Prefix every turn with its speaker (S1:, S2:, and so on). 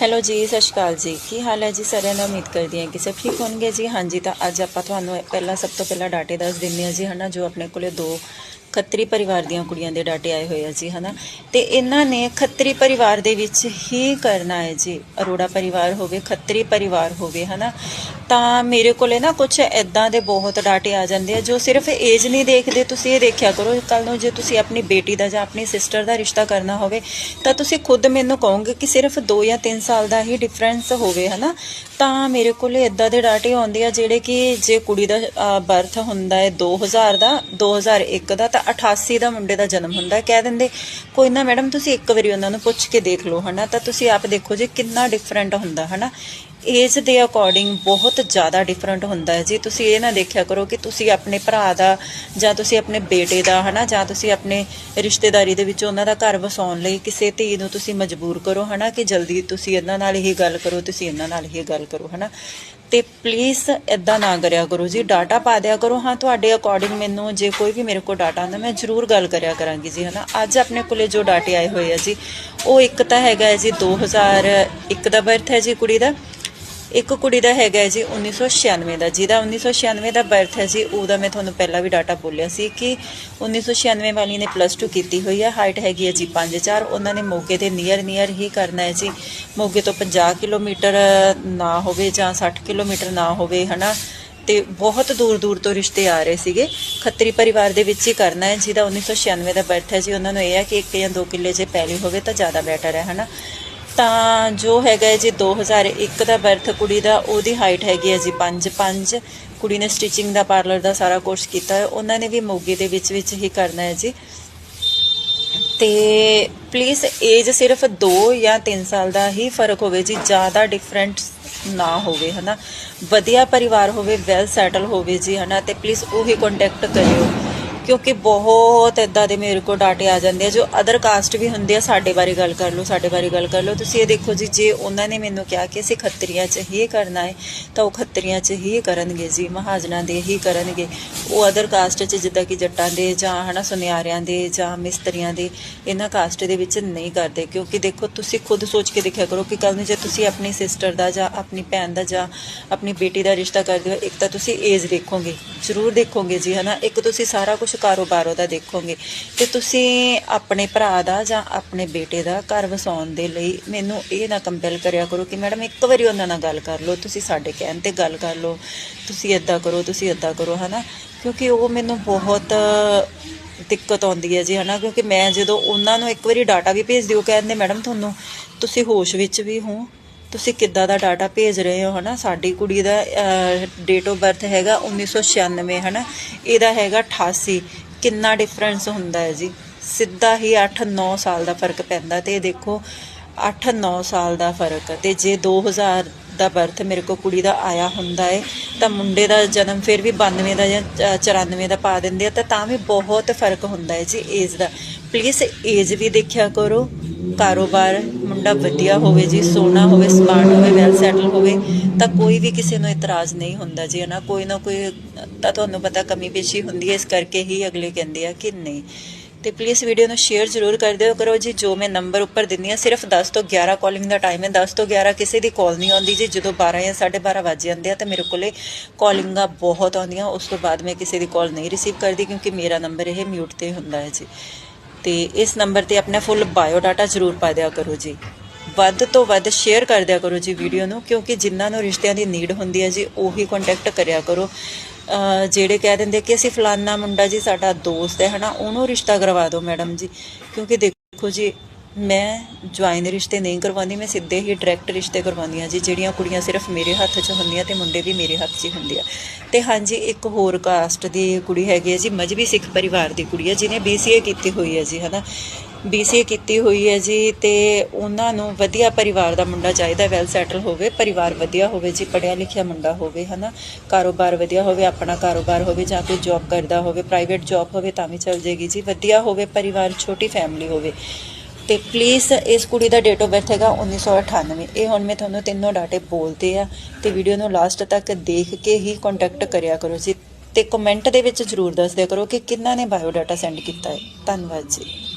S1: Hello ਜੀ, ਸਤਿ ਸ਼੍ਰੀ ਅਕਾਲ ਜੀ। ਕੀ ਹਾਲ ਹੈ ਜੀ? ਸਾਰਿਆਂ ਦਾ ਉਮੀਦ ਕਰਦੀ ਹਾਂ ਕਿ ਸਭ ਠੀਕ ਹੋਣਗੇ ਜੀ। ਹਾਂਜੀ, ਤਾਂ ਅੱਜ ਆਪਾਂ ਤੁਹਾਨੂੰ ਪਹਿਲਾਂ ਸਭ ਤੋਂ ਪਹਿਲਾਂ ਡਾਟੇ ਦੱਸ ਦਿੰਦੇ ਹਾਂ ਜੀ, ਹਨਾ, ਜੋ ਆਪਣੇ ਕੋਲੇ ਦੋ ਖੱਤਰੀ ਪਰਿਵਾਰ ਦੀਆਂ ਕੁੜੀਆਂ ਦੇ ਡਾਟੇ ਆਏ ਹੋਏ ਆ ਜੀ, ਹਨਾ? ਤੇ ਇਹਨਾਂ ਨੇ ਖੱਤਰੀ ਪਰਿਵਾਰ ਦੇ ਵਿੱਚ ਹੀ ਕਰਨਾ ਹੈ ਜੀ। ਅਰੋੜਾ ਪਰਿਵਾਰ ਹੋਵੇ, ਖੱਤਰੀ ਪਰਿਵਾਰ ਹੋਵੇ, ਹਨਾ? ਤਾਂ ਮੇਰੇ ਕੋਲੇ ਨਾ ਕੁਝ ਐਦਾਂ ਦੇ ਬਹੁਤ ਡਾਟੇ ਆ ਜਾਂਦੇ ਆ, ਜੋ ਸਿਰਫ ਏਜ ਨਹੀਂ ਦੇਖਦੇ। ਤੁਸੀਂ ਇਹ ਦੇਖਿਆ ਕਰੋ ਕੱਲ ਨੂੰ ਜੇ ਤੁਸੀਂ ਆਪਣੀ ਬੇਟੀ ਦਾ ਜਾਂ ਆਪਣੀ ਸਿਸਟਰ ਦਾ ਰਿਸ਼ਤਾ ਕਰਨਾ ਹੋਵੇ, ਤਾਂ ਤੁਸੀਂ ਖੁਦ ਮੈਨੂੰ ਕਹੋਗੇ ਕਿ ਸਿਰਫ 2 ਜਾਂ 3 ਸਾਲ ਦਾ ਹੀ ਡਿਫਰੈਂਸ ਹੋਵੇ, ਹਨਾ? ਤਾਂ ਮੇਰੇ ਕੋਲੇ ਇਦਾਂ ਦੇ ਡਾਟੇ ਆਉਂਦੇ ਆ, ਜਿਹੜੇ ਕਿ ਜੇ ਕੁੜੀ ਦਾ ਬਰਥ ਹੁੰਦਾ ਹੈ 2000 ਦਾ 2001 ਦਾ, ਤਾਂ 88 ਦਾ ਮੁੰਡੇ ਦਾ ਜਨਮ ਹੁੰਦਾ ਕਹਿ ਦਿੰਦੇ, ਕੋਈ ਨਾ ਮੈਡਮ, ਤੁਸੀਂ ਇੱਕ ਵਾਰੀ ਉਹਨਾਂ ਨੂੰ ਪੁੱਛ ਕੇ ਦੇਖ ਲਓ, ਹਨਾ? ਤਾਂ ਤੁਸੀਂ ਆਪ ਦੇਖੋ ਜੀ ਕਿੰਨਾ ਡਿਫਰੈਂਟ ਹੁੰਦਾ, ਹਨਾ? ਏਜ ਦੇ ਅਕੋਰਡਿੰਗ ਬਹੁਤ ਜ਼ਿਆਦਾ ਡਿਫਰੈਂਟ ਹੁੰਦਾ ਹੈ। ਜੀ ਤੁਸੀਂ ਇਹ ਨਾ ਦੇਖਿਆ ਕਰੋ ਕਿ ਤੁਸੀਂ ਆਪਣੇ ਭਰਾ ਦਾ ਜਾਂ ਤੁਸੀਂ ਆਪਣੇ ਬੇਟੇ ਦਾ, ਹਨਾ, ਜਾਂ ਤੁਸੀਂ ਆਪਣੇ ਰਿਸ਼ਤੇਦਾਰੀ ਦੇ ਵਿੱਚ ਉਹਨਾਂ ਦਾ ਘਰ ਵਸਾਉਣ ਲਈ ਕਿਸੇ ਧੀ ਨੂੰ ਤੁਸੀਂ ਮਜਬੂਰ ਕਰੋ, ਹਨਾ, ਕਿ ਜਲਦੀ ਤੁਸੀਂ ਇਹਨਾਂ ਨਾਲ ਹੀ ਗੱਲ ਕਰੋ, ਤੁਸੀਂ ਇਹਨਾਂ ਨਾਲ ਹੀ ਗੱਲ ਕਰੋ, ਹਨਾ? ਤੇ ਪਲੀਜ਼ ਇਦਾਂ ਨਾ ਕਰਿਆ ਕਰੋ ਜੀ ਡਾਟਾ ਪਾ ਦਿਆ ਕਰੋ। ਹਾਂ, ਤੁਹਾਡੇ ਅਕੋਰਡਿੰਗ ਮੈਨੂੰ ਜੇ ਕੋਈ ਵੀ ਮੇਰੇ ਕੋਲ ਡਾਟਾ ਆਉਂਦਾ, ਮੈਂ ਜ਼ਰੂਰ ਗੱਲ ਕਰਿਆ ਕਰਾਂਗੀ ਜੀ, ਹਨਾ। ਅੱਜ ਆਪਣੇ ਕੋਲੇ ਜੋ ਡਾਟੇ ਆਏ ਹੋਏ ਆ ਜੀ, ਉਹ ਇੱਕ ਤਾਂ ਹੈਗਾ ਹੈ ਜੀ 2001 ਦਾ ਬਰਥ ਹੈ ਜੀ ਕੁੜੀ ਦਾ। ਇੱਕ ਕੁੜੀ ਦਾ ਹੈਗਾ ਹੈ ਜੀ 1996 ਦਾ, ਜਿਹਦਾ 1996 ਦਾ ਬਰਥ ਹੈ ਜੀ, ਉਹਦਾ ਮੈਂ ਤੁਹਾਨੂੰ ਪਹਿਲਾਂ ਵੀ ਡਾਟਾ ਬੋਲਿਆ ਸੀ ਕਿ 1996 ਵਾਲੀ ਨੇ ਪਲੱਸ 2 ਕੀਤੀ ਹੋਈ ਹੈ ਹਾਈਟ ਹੈਗੀ ਹੈ ਜੀ 5'4 ਉਹਨਾਂ ਨੇ ਮੋਗੇ ਦੇ ਨੀਅਰ ਨੀਅਰ ਹੀ ਕਰਨਾ ਹੈ ਜੀ। ਮੋਗੇ ਤੋਂ 50 ਕਿਲੋਮੀਟਰ ਨਾ ਹੋਵੇ ਜਾਂ 60 ਕਿਲੋਮੀਟਰ ਨਾ ਹੋਵੇ, ਹਨਾ? ਤੇ ਬਹੁਤ ਦੂਰ ਦੂਰ ਤੋਂ ਰਿਸ਼ਤੇ ਆ ਰਹੇ ਸੀਗੇ। ਖੱਤਰੀ ਪਰਿਵਾਰ ਦੇ ਵਿੱਚ ਹੀ ਕਰਨਾ ਹੈ, ਜਿਹਦਾ 1996 ਦਾ ਬਰਥ ਹੈ ਜੀ। ਉਹਨਾਂ ਨੂੰ ਇਹ ਹੈ ਕਿ ਇੱਕ ਜਾਂ ਦੋ ਕਿੱਲੇ ਜੇ ਪੈਲੀ ਹੋਵੇ ਤਾਂ ਜ਼ਿਆਦਾ ਬੈਟਰ ਹੈ, ਹਨਾ? ਤਾਂ ਜੋ ਹੈਗਾ ਹੈ ਜੀ 2001 ਦਾ ਬਰਥ ਕੁੜੀ ਦਾ, ਉਹਦੀ ਹਾਈਟ ਹੈਗੀ ਹੈ ਜੀ 5'5 ਕੁੜੀ ਨੇ ਸਟਿਚਿੰਗ ਦਾ ਪਾਰਲਰ ਦਾ ਸਾਰਾ ਕੋਰਸ ਕੀਤਾ ਹੈ। ਉਹਨਾਂ ਨੇ ਵੀ ਮੋਗੇ ਦੇ ਵਿੱਚ ਵਿੱਚ ਹੀ ਕਰਨਾ ਹੈ ਜੀ। ਤੇ ਪਲੀਜ਼ ਏਜ ਸਿਰਫ 2 ਜਾਂ 3 ਸਾਲ ਦਾ ਹੀ ਫ਼ਰਕ ਹੋਵੇ ਜੀ, ਜ਼ਿਆਦਾ ਡਿਫਰੈਂਟ ਨਾ ਹੋਵੇ, ਹਨਾ। ਵਧੀਆ ਪਰਿਵਾਰ ਹੋਵੇ ਵੈਲ ਸੈਟਲ ਹੋਵੇ ਜੀ, ਹਨਾ। ਤੇ ਪਲੀਜ਼ ਉਹੀ ਕੰਟੈਕਟ ਕਰਿਓ। ਕਿਉਂਕਿ ਬਹੁਤ ਇਦਾਂ ਦੇ ਮੇਰੇ ਕੋਲ ਡਾਟੇ ਆ ਜਾਂਦੇ ਆ, ਜੋ ਅਦਰ ਕਾਸਟ ਵੀ ਹੁੰਦੇ ਆ, ਸਾਡੇ ਬਾਰੇ ਗੱਲ ਕਰ ਲਓ, ਸਾਡੇ ਬਾਰੇ ਗੱਲ ਕਰ ਲਓ। ਤੁਸੀਂ ਇਹ ਦੇਖੋ ਜੀ, ਜੇ ਉਹਨਾਂ ਨੇ ਮੈਨੂੰ ਕਿਹਾ ਕਿ ਅਸੀਂ ਖੱਤਰੀਆਂ 'ਚ ਹੀ ਕਰਨਾ ਹੈ, ਤਾਂ ਉਹ ਖੱਤਰੀਆਂ 'ਚ ਹੀ ਕਰਨਗੇ ਜੀ, ਮਹਾਜਨਾਂ ਦੇ ਹੀ ਕਰਨਗੇ। ਉਹ ਅਦਰ ਕਾਸਟ 'ਚ ਜਿੱਦਾਂ ਕਿ ਜੱਟਾਂ ਦੇ ਜਾਂ ਹਨਾ ਸੁਨਿਆਰਿਆਂ ਦੇ ਜਾਂ ਮਿਸਤਰੀਆਂ ਦੇ, ਇਹਨਾਂ ਕਾਸਟ ਦੇ ਵਿੱਚ ਨਹੀਂ ਕਰਦੇ। ਕਿਉਂਕਿ ਦੇਖੋ, ਤੁਸੀਂ ਖੁਦ ਸੋਚ ਕੇ ਦੇਖਿਆ ਕਰੋ ਕਿ ਕੱਲ ਨੂੰ ਜੇ ਤੁਸੀਂ ਆਪਣੀ ਸਿਸਟਰ ਦਾ ਜਾਂ ਆਪਣੀ ਭੈਣ ਦਾ ਜਾਂ ਆਪਣੀ ਬੇਟੀ ਦਾ ਰਿਸ਼ਤਾ ਕਰਦੇ ਹੋ, ਇੱਕ ਤਾਂ ਤੁਸੀਂ ਏਜ ਦੇਖੋਗੇ, ਜ਼ਰੂਰ ਦੇਖੋਗੇ ਜੀ, ਹਨਾ। ਇੱਕ ਤੁਸੀਂ ਸਾਰਾ ਕੁਝ ਕਾਰੋਬਾਰ ਉਹਦਾ ਦੇਖੋਗੇ। ਤੇ ਤੁਸੀਂ ਆਪਣੇ ਭਰਾ ਦਾ ਜਾਂ ਆਪਣੇ ਬੇਟੇ ਦਾ ਘਰ ਵਸਾਉਣ ਦੇ ਲਈ ਮੈਨੂੰ ਇਹ ਨਾ ਕੰਪੈਲ ਕਰਿਆ ਕਰੋ ਕਿ ਮੈਡਮ ਇੱਕ ਵਾਰੀ ਉਹਨਾਂ ਨਾਲ ਗੱਲ ਕਰ ਲਓ, ਤੁਸੀਂ ਸਾਡੇ ਕਹਿਣ ਤੇ ਗੱਲ ਕਰ ਲਓ, ਤੁਸੀਂ ਇਦਾਂ ਕਰੋ, ਤੁਸੀਂ ਇਦਾਂ ਕਰੋ, ਹਨਾ? ਕਿਉਂਕਿ ਉਹ ਮੈਨੂੰ ਬਹੁਤ ਦਿੱਕਤ ਆਉਂਦੀ ਹੈ ਜੀ, ਹਨਾ? ਕਿਉਂਕਿ ਮੈਂ ਜਦੋਂ ਉਹਨਾਂ ਨੂੰ ਇੱਕ ਵਾਰੀ ਡਾਟਾ ਵੀ ਭੇਜ ਦਿਓ ਕਹਿੰਦੇ ਮੈਡਮ, ਤੁਹਾਨੂੰ ਤੁਸੀਂ ਹੋਸ਼ ਵਿੱਚ ਵੀ ਹੋ ਤੁਸੀਂ ਕਿੱਦਾਂ ਦਾ ਡਾਟਾ ਭੇਜ ਰਹੇ ਹੋ, ਹਨਾ? ਸਾਡੀ ਕੁੜੀ ਦਾ ਡੇਟ ਆਫ ਬਰਥ ਹੈਗਾ 1996 ਹਨਾ? ਇਹਦਾ ਹੈਗਾ 88 ਕਿੰਨਾ ਡਿਫਰੈਂਸ ਹੁੰਦਾ ਹੈ ਜੀ? ਸਿੱਧਾ ਹੀ 8-9 ਸਾਲ ਦਾ ਫ਼ਰਕ ਪੈਂਦਾ ਤੇ ਇਹ ਦੇਖੋ 8-9 ਸਾਲ ਦਾ ਫ਼ਰਕ ਤੇ ਜੇ 2000 ਦਾ ਬਰਥ ਮੇਰੇ ਕੋ ਕੁੜੀ ਦਾ ਆਇਆ ਹੁੰਦਾ ਹੈ, ਤਾਂ ਮੁੰਡੇ ਦਾ ਜਨਮ ਫਿਰ ਵੀ 92 ਦਾ ਜਾਂ 94 ਦਾ ਪਾ ਦਿੰਦੇ ਆ, ਤਾਂ ਤਾਂ ਵੀ ਬਹੁਤ ਫ਼ਰਕ ਹੁੰਦਾ ਹੈ ਜੀ ਏਜ ਦਾ। ਪਲੀਜ਼ ਏਜ ਵੀ ਦੇਖਿਆ ਕਰੋ, ਕਾਰੋਬਾਰ ਮੁੰਡਾ ਵਧੀਆ ਹੋਵੇ ਜੀ, ਸੋਹਣਾ ਹੋਵੇ, ਸਮਾਰਟ ਹੋਵੇ ਵੈਲ ਸੈਟਲ ਹੋਵੇ, ਤਾਂ ਕੋਈ ਵੀ ਕਿਸੇ ਨੂੰ ਇਤਰਾਜ਼ ਨਹੀਂ ਹੁੰਦਾ ਜੀ ਨਾ ਕੋਈ ਨਾ ਕੋਈ, ਤਾਂ ਤੁਹਾਨੂੰ ਪਤਾ ਕਮੀ ਪੇਸ਼ੀ ਹੁੰਦੀ ਹੈ, ਇਸ ਕਰਕੇ ਹੀ ਅਗਲੇ ਕਹਿੰਦੇ ਆ ਕਿ ਨਹੀਂ। ਤੇ ਪਲੀਜ਼ ਵੀਡੀਓ ਨੂੰ ਸ਼ੇਅਰ ਜ਼ਰੂਰ ਕਰ ਦਿਓ ਕਰੋ ਜੀ, ਜੋ ਮੈਂ ਨੰਬਰ ਉੱਪਰ ਦਿੰਦੀ ਆ, ਸਿਰਫ 10 ਤੋਂ 11 ਕਾਲਿੰਗ ਦਾ ਟਾਈਮ ਹੈ 10 ਤੋਂ 11 ਕਿਸੇ ਦੀ ਕਾਲ ਨਹੀਂ ਆਉਂਦੀ ਜੀ, ਜਦੋਂ 12 ਜਾਂ 12:30 ਵਜ ਜਾਂਦੇ ਆ, ਤਾਂ ਮੇਰੇ ਕੋਲੇ ਕਾਲਿੰਗਾਂ ਬਹੁਤ ਆਉਂਦੀਆਂ, ਉਸ ਤੋਂ ਬਾਅਦ ਮੈਂ ਕਿਸੇ ਦੀ ਕਾਲ ਨਹੀਂ ਰਿਸੀਵ ਕਰਦੀ, ਕਿਉਂਕਿ ਮੇਰਾ ਨੰਬਰ ਇਹ ਮਿਊਟ ਤੇ ਹੁੰਦਾ ਹੈ ਜੀ। ਤੇ ਇਸ ਨੰਬਰ ਤੇ ਆਪਣਾ ਫੁੱਲ ਬਾਇਓ ਡਾਟਾ ਜ਼ਰੂਰ ਪਾ ਦਿਆ ਕਰੋ ਜੀ। ਵੱਧ ਤੋਂ ਵੱਧ ਸ਼ੇਅਰ ਕਰ ਦਿਆ ਕਰੋ ਜੀ ਵੀਡੀਓ ਨੂੰ, ਕਿਉਂਕਿ ਜਿਨ੍ਹਾਂ ਨੂੰ ਰਿਸ਼ਤਿਆਂ ਦੀ ਨੀਡ ਹੁੰਦੀ ਹੈ ਜੀ, ਉਹੀ ਕੰਟੈਕਟ ਕਰਿਆ ਕਰੋ। ਜਿਹੜੇ ਕਹਿ ਦਿੰਦੇ ਕਿ ਅਸੀਂ ਫਲਾਨਾ ਮੁੰਡਾ ਜੀ, ਸਾਡਾ ਦੋਸਤ ਹੈ, ਹਨਾ, ਉਹਨੂੰ ਰਿਸ਼ਤਾ ਕਰਵਾ ਦਿਓ ਮੈਡਮ ਜੀ। ਕਿਉਂਕਿ ਦੇਖੋ ਜੀ ਮੈਂ ਜੁਆਇਨ ਰਿਸ਼ਤੇ ਨਹੀਂ ਕਰਵਾਉਂਦੀ, ਮੈਂ ਸਿੱਧੇ ਹੀ ਡਾਇਰੈਕਟ ਰਿਸ਼ਤੇ ਕਰਵਾਉਂਦੀ ਹਾਂ ਜੀ, ਜਿਹੜੀਆਂ ਕੁੜੀਆਂ ਸਿਰਫ ਮੇਰੇ ਹੱਥ 'ਚ ਹੁੰਦੀਆਂ ਤੇ ਮੁੰਡੇ ਵੀ ਮੇਰੇ ਹੱਥ 'ਚ ਹੀ ਹੁੰਦੇ ਆ। ਤੇ ਹਾਂਜੀ, ਇੱਕ ਹੋਰ ਕਾਸਟ ਦੀ ਕੁੜੀ ਹੈਗੀ ਹੈ ਜੀ, ਮਜਬੀ ਸਿੱਖ ਪਰਿਵਾਰ ਦੀ ਕੁੜੀ ਹੈ, ਜਿਹਨੇ BCA ਕੀਤੀ ਹੋਈ ਹੈ ਜੀ, ਹਨਾ? BCA ਕੀਤੀ ਹੋਈ ਹੈ ਜੀ ਤੇ ਉਹਨਾਂ ਨੂੰ ਵਧੀਆ ਪਰਿਵਾਰ ਦਾ ਮੁੰਡਾ ਚਾਹੀਦਾ ਵੈਲ ਸੈਟਲ ਹੋਵੇ, ਪਰਿਵਾਰ ਵਧੀਆ ਹੋਵੇ ਜੀ ਪੜਿਆ ਲਿਖਿਆ ਮੁੰਡਾ ਹੋਵੇ, ਹਨਾ? ਕਾਰੋਬਾਰ ਵਧੀਆ ਹੋਵੇ, ਆਪਣਾ ਕਾਰੋਬਾਰ ਹੋਵੇ, ਜਾਂ ਕੋਈ ਜੌਬ ਕਰਦਾ ਹੋਵੇ ਪ੍ਰਾਈਵੇਟ ਜੌਬ ਹੋਵੇ ਤਾਂ ਵੀ ਚੱਲ ਜੇਗੀ ਜੀ, ਵਧੀਆ ਹੋਵੇ, ਪਰਿਵਾਰ, ਛੋਟੀ ਫੈਮਿਲੀ ਹੋਵੇ। ਤੇ ਪਲੀਜ਼ ਇਸ ਕੁੜੀ ਦਾ ਡੇਟ ਆਫ ਬਰਥ ਹੈਗਾ 1998 ਇਹ ਹੁਣ ਮੈਂ ਤੁਹਾਨੂੰ ਤਿੰਨੋਂ ਡਾਟੇ ਬੋਲਦੇ ਆ ਤੇ ਵੀਡੀਓ ਨੂੰ ਲਾਸਟ ਤੱਕ ਦੇਖ ਕੇ ਹੀ ਕੰਟੈਕਟ ਕਰਿਆ ਕਰੋ ਜੀ। ਤੇ ਕਮੈਂਟ ਦੇ ਵਿੱਚ ਜਰੂਰ ਦੱਸ ਦਿਆ ਕਰੋ ਕਿ ਕਿੰਨਾ ਨੇ ਬਾਇਓ ਡਾਟਾ ਸੈਂਡ ਕੀਤਾ ਹੈ। ਧੰਨਵਾਦ ਜੀ।